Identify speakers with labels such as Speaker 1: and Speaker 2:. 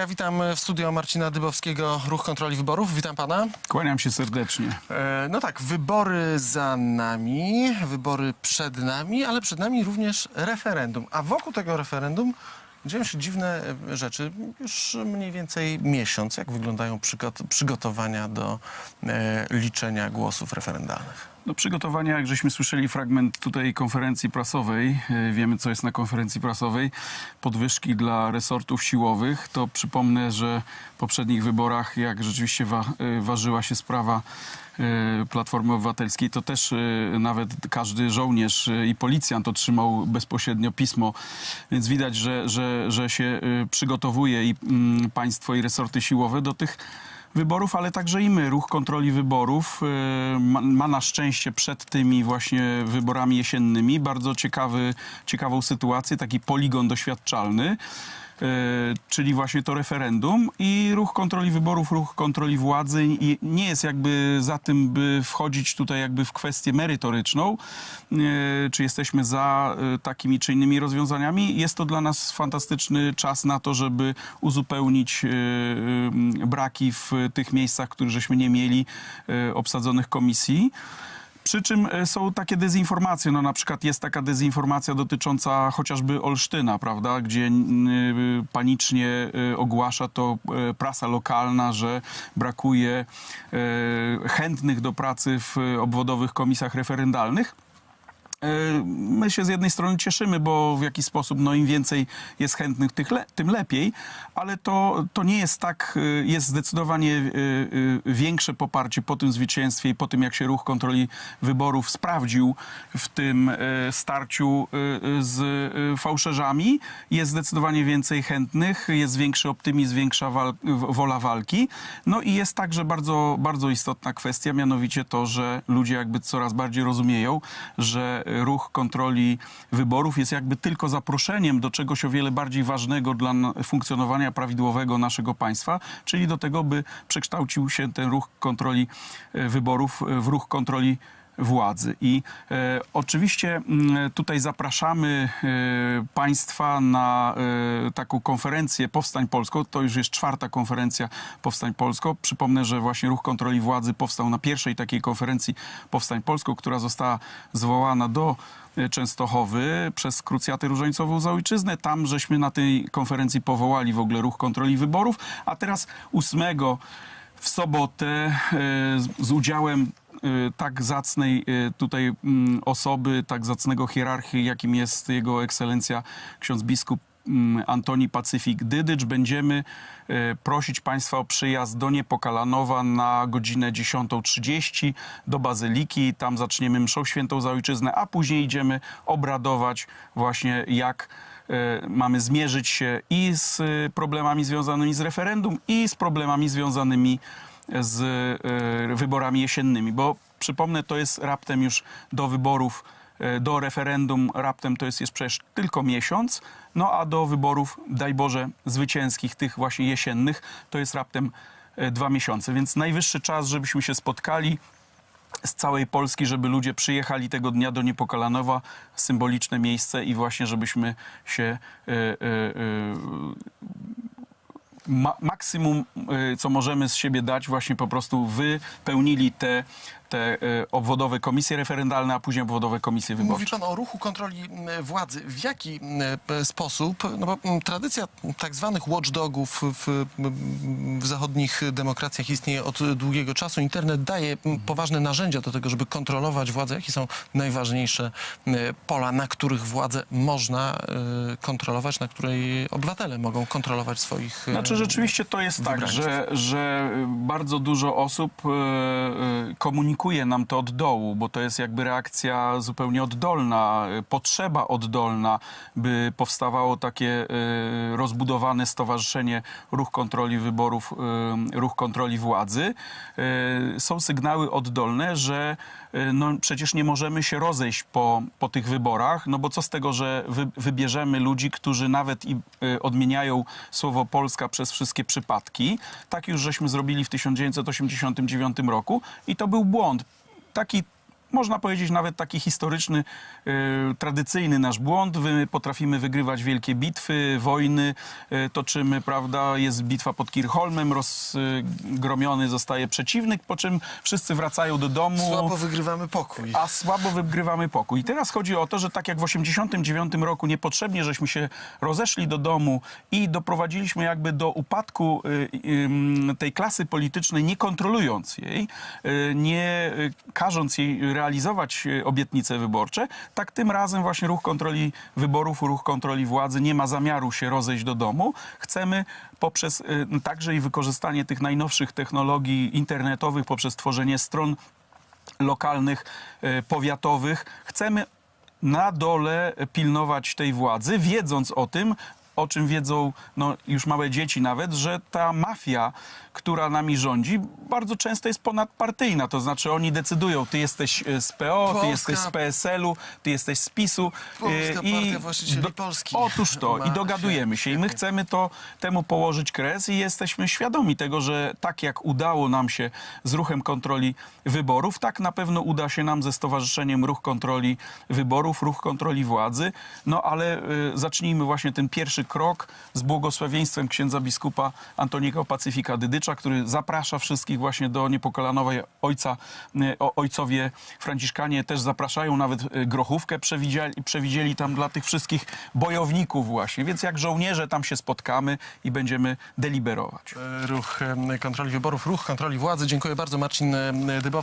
Speaker 1: Ja witam w studio Marcina Dybowskiego, Ruch Kontroli Wyborów. Witam pana.
Speaker 2: Kłaniam się serdecznie.
Speaker 1: E, no tak, wybory za nami, wybory przed nami, ale przed nami również referendum. A wokół tego referendum dzieją się dziwne e, rzeczy. Już mniej więcej miesiąc. Jak wyglądają przygot- przygotowania do e, liczenia głosów referendalnych?
Speaker 2: No, przygotowania, jak żeśmy słyszeli fragment tutaj konferencji prasowej, e, wiemy co jest na konferencji prasowej, podwyżki dla resortów siłowych, to przypomnę, że w poprzednich wyborach, jak rzeczywiście wa- e, ważyła się sprawa e, Platformy Obywatelskiej, to też nawet każdy żołnierz i policjant otrzymał bezpośrednio pismo, więc widać, że, że, że się przygotowuje i mm, państwo i resorty siłowe do tych wyborów, ale także i my. Ruch kontroli wyborów e, ma, ma na szczęście przed tymi właśnie wyborami jesiennymi bardzo ciekawy, ciekawą sytuację, taki poligon doświadczalny. E, Czyli właśnie to referendum i ruch kontroli wyborów, ruch kontroli władzy i nie jest jakby za tym, by wchodzić tutaj jakby w kwestię merytoryczną, e, czy jesteśmy za e, takimi czy innymi rozwiązaniami. Jest to dla nas fantastyczny czas na to, żeby uzupełnić braki w tych miejscach, które żeśmy nie mieli obsadzonych komisji. Przy czym e, są takie dezinformacje, no na przykład jest taka dezinformacja dotycząca chociażby Olsztyna, prawda, gdzie y, panicznie y, ogłasza to e, prasa lokalna, że brakuje e, chętnych do pracy w obwodowych komisjach referendalnych. E, My się z jednej strony cieszymy, bo w jakiś sposób no, im więcej jest chętnych, le, tym lepiej, ale to, to nie jest tak, e, jest zdecydowanie e, większe poparcie po tym zwycięstwie i po tym, jak się ruch kontroli wyborów sprawdził w tym starciu z fałszerzami. Jest zdecydowanie więcej chętnych, jest większy optymizm, większa wal, wola walki. No i jest także bardzo, bardzo istotna kwestia, mianowicie to, że ludzie jakby coraz bardziej rozumieją, że ruch kontroli wyborów jest jakby tylko zaproszeniem do czegoś o wiele bardziej ważnego dla funkcjonowania prawidłowego naszego państwa, czyli do tego, by przekształcił się ten ruch kontroli e, wyborów e, w ruch kontroli władzy. I e, oczywiście mm, tutaj zapraszamy e, Państwa na e, taką konferencję Powstań Polsko. To już jest czwarta konferencja Powstań Polsko. Przypomnę, że właśnie Ruch Kontroli Władzy powstał na pierwszej takiej konferencji Powstań Polsko, która została zwołana do e, Częstochowy przez Krucjatę Różańcową za Ojczyznę. Tam żeśmy na tej konferencji powołali w ogóle Ruch Kontroli Wyborów, a teraz 8 w sobotę e, z, udziałem tak zacnej e, tutaj mm, osoby, tak zacnego hierarchii, jakim jest jego ekscelencja ksiądz biskup mm, Antoni Pacyfik Dydycz. Będziemy e, prosić Państwa o przyjazd do Niepokalanowa na godzinę 10.30 do Bazyliki. Tam zaczniemy mszą świętą za ojczyznę, a później idziemy obradować właśnie jak mamy zmierzyć się i z problemami związanymi z referendum, i z problemami związanymi z e, wyborami jesiennymi, bo przypomnę, to jest raptem już do wyborów, e, do referendum, raptem to jest, jest przecież tylko miesiąc, no a do wyborów, daj Boże, zwycięskich, tych właśnie jesiennych, to jest raptem e, dwa miesiące, więc najwyższy czas, żebyśmy się spotkali, z całej Polski, żeby ludzie przyjechali tego dnia do Niepokalanowa, symboliczne miejsce i właśnie żebyśmy się e, e, e, ma, maksimum, e, co możemy z siebie dać, właśnie po prostu wypełnili te, te e, obwodowe komisje referendalne, a później obwodowe komisje
Speaker 1: Mówi
Speaker 2: wyborcze.
Speaker 1: pan o ruchu kontroli władzy. W jaki sposób? No bo tradycja tak zwanych watchdogów w, w zachodnich demokracjach istnieje od długiego czasu. Internet daje m, poważne narzędzia do tego, żeby kontrolować władzę. Jakie są najważniejsze pola, na których władzę można e, kontrolować, na której obywatele mogą kontrolować swoich e,
Speaker 2: Znaczy rzeczywiście to jest tak,
Speaker 1: wybrańców.
Speaker 2: że, że bardzo dużo osób e, e, komunikuje nam to od dołu, bo to jest jakby reakcja zupełnie oddolna, e, potrzeba oddolna, by powstawało takie e, rozbudowane stowarzyszenie Ruch Kontroli Wyborów, e, Ruch Kontroli Władzy. Są sygnały oddolne, że no, przecież nie możemy się rozejść po, po tych wyborach, no bo co z tego, że wy, wybierzemy ludzi, którzy nawet i odmieniają słowo Polska przez wszystkie przypadki. Tak już żeśmy zrobili w 1989 roku i to był błąd. Taki można powiedzieć nawet taki historyczny, e, tradycyjny nasz błąd. My potrafimy wygrywać wielkie bitwy, wojny, e, toczymy, prawda, jest bitwa pod Kirchholmem, rozgromiony zostaje przeciwnik, po czym wszyscy wracają do domu.
Speaker 1: Słabo wygrywamy pokój.
Speaker 2: A słabo wygrywamy pokój. I teraz chodzi o to, że tak jak w 1989 roku niepotrzebnie żeśmy się rozeszli do domu i doprowadziliśmy jakby do upadku y, y, tej klasy politycznej, nie kontrolując jej, y, nie y, każąc jej realizować y, obietnice wyborcze, tak tym razem właśnie ruch kontroli wyborów, ruch kontroli władzy nie ma zamiaru się rozejść do domu. Chcemy poprzez y, także i wykorzystanie tych najnowszych technologii internetowych, poprzez tworzenie stron lokalnych, e, powiatowych. Chcemy na dole pilnować tej władzy, wiedząc o tym, o czym wiedzą no, już małe dzieci nawet, że ta mafia, która nami rządzi, bardzo często jest ponadpartyjna. To znaczy oni decydują, ty jesteś e, z PO,
Speaker 1: Polska-
Speaker 2: ty jesteś z PSL-u, ty jesteś z PiSu.
Speaker 1: Polska
Speaker 2: e,
Speaker 1: Partia Właścicieli Polski
Speaker 2: Otóż to. I dogadujemy się. I my chcemy to, temu położyć kres i jesteśmy świadomi tego, że tak jak udało nam się z ruchem kontroli wyborów, tak na pewno uda się nam ze Stowarzyszeniem Ruch Kontroli Wyborów, Ruch Kontroli Władzy. No ale y, zacznijmy właśnie ten pierwszy krok z błogosławieństwem księdza biskupa Antoniego Pacyfika Dydycza, który zaprasza wszystkich właśnie do Niepokalanowej Ojca. O, ojcowie Franciszkanie też zapraszają, nawet y, grochówkę przewidzieli, przewidzieli tam dla tych wszystkich bojowników właśnie. Więc jak żołnierze tam się spotkamy i będziemy deliberować.
Speaker 1: E, Ruch e, kontroli wyborów, ruch kontroli władzy. Dziękuję bardzo. Marcin e, Dybowski.